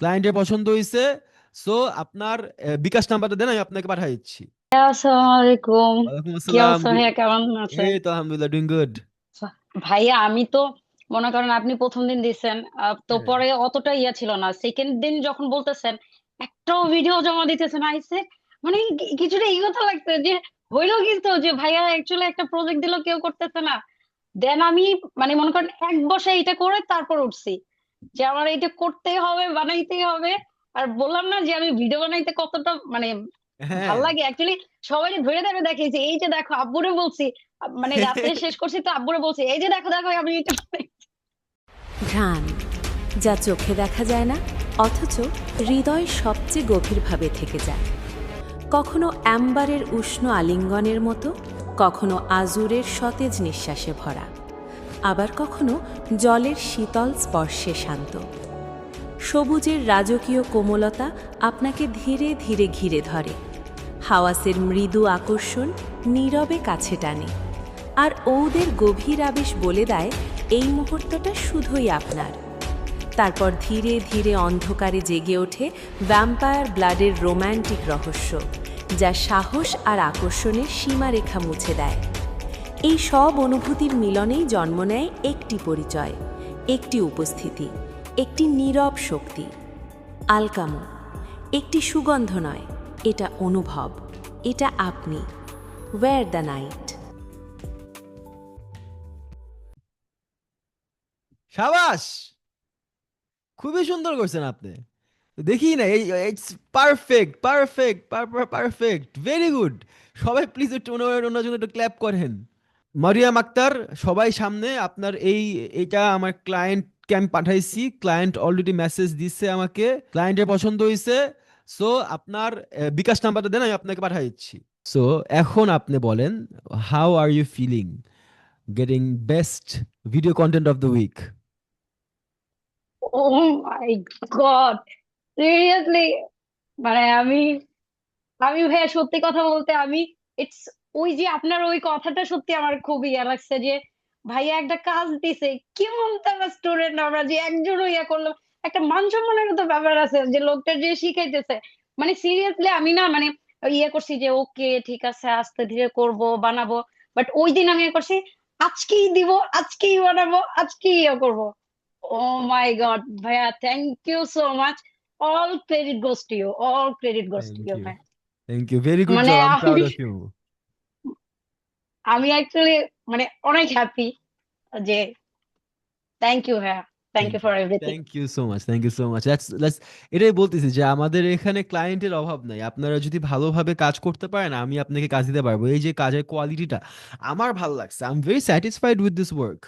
ক্লায়েন্টের পছন্দ হয়েছে সো আপনার বিকাশ নাম্বারটা দেন আমি আপনাকে পাঠিয়ে দিচ্ছি। আসসালামু আলাইকুম কি অবস্থা ভাইয়া? কেমন আছেন? এই তো আলহামদুলিল্লাহ ডুইং গুড ভাইয়া আমি তো মনে করেন আপনি প্রথম দিন দিচ্ছেন আহ, তো হ্যাঁ। পরে অতটা ইয়া ছিল না। সেকেন্ড দিন যখন বলতেছেন একটাও ভিডিও জমা দিতেছেন আইসে মানে কিছুটা ইগোতে লাগছে যে হইল কিন্তু যে ভাইয়া অ্যাকচুয়ালি একটা প্রজেক্ট দিল কেউ করতেছে না। দেন আমি মানে মনে করেন এক বসে এটা করে তারপর উঠছি। যে আমার এটা করতেই হবে বানাইতেই হবে। আর বললাম না যে আমি ভিডিও বানাইতে কতটা মানে হ্যাঁ। ভালো লাগে। অ্যাকচুয়ালি সবাই ধরে ধরে দেখিয়েছি এই যে দেখো আব্বুরে বলছি মানে রাত্রে শেষ করছি তো আব্বুরে বলছি এই যে দেখো দেখো আমি এটা ঘ্রাণ যা চোখে দেখা যায় না অথচ হৃদয় সবচেয়ে গভীরভাবে থেকে যায়। কখনো অ্যাম্বারের উষ্ণ আলিঙ্গনের মতো কখনো আজুরের সতেজ নিঃশ্বাসে ভরা। আবার কখনো জলের শীতল স্পর্শে শান্ত। সবুজের রাজকীয় কোমলতা আপনাকে ধীরে ধীরে ঘিরে ধরে। হাওয়াসের মৃদু আকর্ষণ নীরবে কাছে টানে। আর ঔদের গভীর আবেশ বলে দেয়, এই মুহূর্তটা শুধুই আপনার। তারপর ধীরে ধীরে অন্ধকারে জেগে ওঠে ভ্যাম্পায়ার ব্লাডের রোম্যান্টিক রহস্য, যা সাহস আর আকর্ষণের সীমারেখা মুছে দেয়। এই সব অনুভূতির মিলনেই জন্ম নেয় একটি পরিচয়, একটি উপস্থিতি, একটি নীরব শক্তি। আলকামো, একটি সুগন্ধ নয়, এটা অনুভব, এটা আপনি। ওয়্যার দ্য নাইট সাবাস! খুবই সুন্দর করছেন আপনি। দেখি না, এই it's perfect perfect perfect very good সবাই প্লিজ একটু জন্য একটু ক্ল্যাপ করেন। মারিয়াম আক্তার সবাই সামনে, আপনার এই, এটা আমার ক্লায়েন্টকে আমি পাঠাইছি ক্লায়েন্ট অলরেডি মেসেজ দিচ্ছে আমাকে ক্লায়েন্টের পছন্দ হয়েছে সো আপনার বিকাশ নাম্বারটা দেন, আমি আপনাকে পাঠিয়ে দিচ্ছি। সো এখন আপনি বলেন how are you feeling getting best video content of the week oh my god seriously মানে আমি আমি ভাইয়া সত্যি কথা বলতে আমি ইটস ওই যে আপনার ওই কথাটা সত্যি আমার খুব ইয়া লাগছে যে ভাইয়া একটা কাজ দিছে কেমন তারা স্টুডেন্ট আমরা যে একজনও ইয়া করল একটা মান সম্মানের তো ব্যাপার আছে যে লোকটা যে শিখাইতেছে। মানে সিরিয়াসলি আমি না মানে ইয়ে করছি যে ওকে ঠিক আছে আস্তে ধীরে করব বানাবো। বাট ওই দিন আমি ইয়ে করছি আজকেই দিব আজকেই বানাবো আজকেই ইয়ে করব। ও মাই গড ভাইয়া thank you so much all credit goes to you all credit goes to you. ভাই থ্যাংক ইউ ভেরি গুড মানে জব প্রাউড অফ ইউ আমি অ্যাকচুয়ালি মানে অনেক হ্যাপি যে থ্যাংক ইউ হ্যাঁ। Thank you for everything thank you so much thank you so much that's that's এটাই বলতেছি যে আমাদের এখানে ক্লায়েন্টের অভাব নাই। আপনারা যদি ভালোভাবে কাজ করতে পারেন, আমি আপনাকে কাজ দিতে পারব। এই যে কাজের কোয়ালিটিটা আমার ভালো লাগছে। I am very satisfied with this work